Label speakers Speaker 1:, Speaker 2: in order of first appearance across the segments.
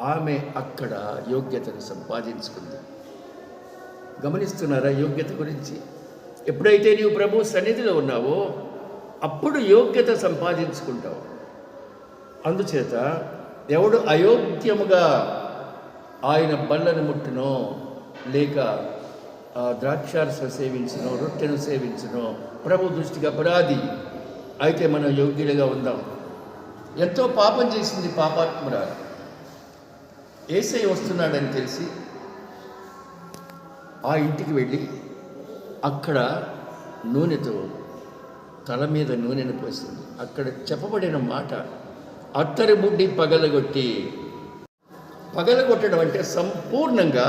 Speaker 1: ఆమె అక్కడ యోగ్యతను సంపాదించుకుంది. గమనిస్తున్నారా యోగ్యత గురించి? ఎప్పుడైతే నీవు ప్రభు సన్నిధిలో ఉన్నావో అప్పుడు యోగ్యత సంపాదించుకుంటావు. అందుచేత ఎవడు అయోగ్యముగా ఆయన బళ్ళను ముట్టునో లేక ఆ ద్రాక్షారస సేవించునో రొట్టెను సేవించునో ప్రభు దృష్టికి అపరాధి అయితే మనం యోగ్యులుగా ఉందాం. ఎంతో పాపం చేసింది పాపాత్మురాలు. ఏసై వస్తున్నాడని తెలిసి ఆ ఇంటికి వెళ్ళి అక్కడ నూనెతో తల మీద నూనెను పోసింది అక్కడ చెప్పబడిన మాట అత్తరి బుడ్డి పగలగొట్టి. పగలగొట్టడం అంటే సంపూర్ణంగా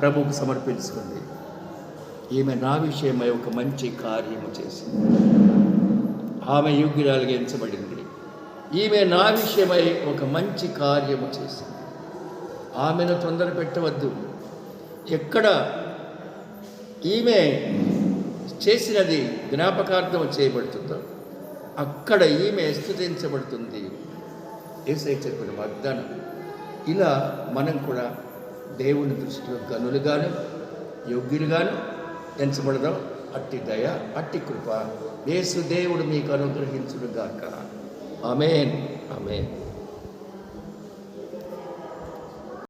Speaker 1: ప్రభువుకు సమర్పించుకుంది ఈమె నా విషయమై ఒక మంచి కార్యము చేసింది. ఆమె యోగ్యురాలుగా ఎంచబడింది. ఈమె నా విషయమై ఒక మంచి కార్యము చేసింది. ఆమెను తొందర పెట్టవద్దు. ఎక్కడ ఈమె చేసినది జ్ఞాపకార్థం చేయబడుతుందో అక్కడ ఈమె స్థుతించబడుతుంది. ఏసై చెప్పిన వాగ్దానం. ఇలా మనం కూడా దేవుని దృష్టిలో గనులుగాను యోగ్యులుగాను ఎంచబడదాం. అట్టి దయ అట్టి కృప. యేసు దేవుడు మీకు అనుగ్రహించుడుగాక ఆమెన్. ఆమెన్.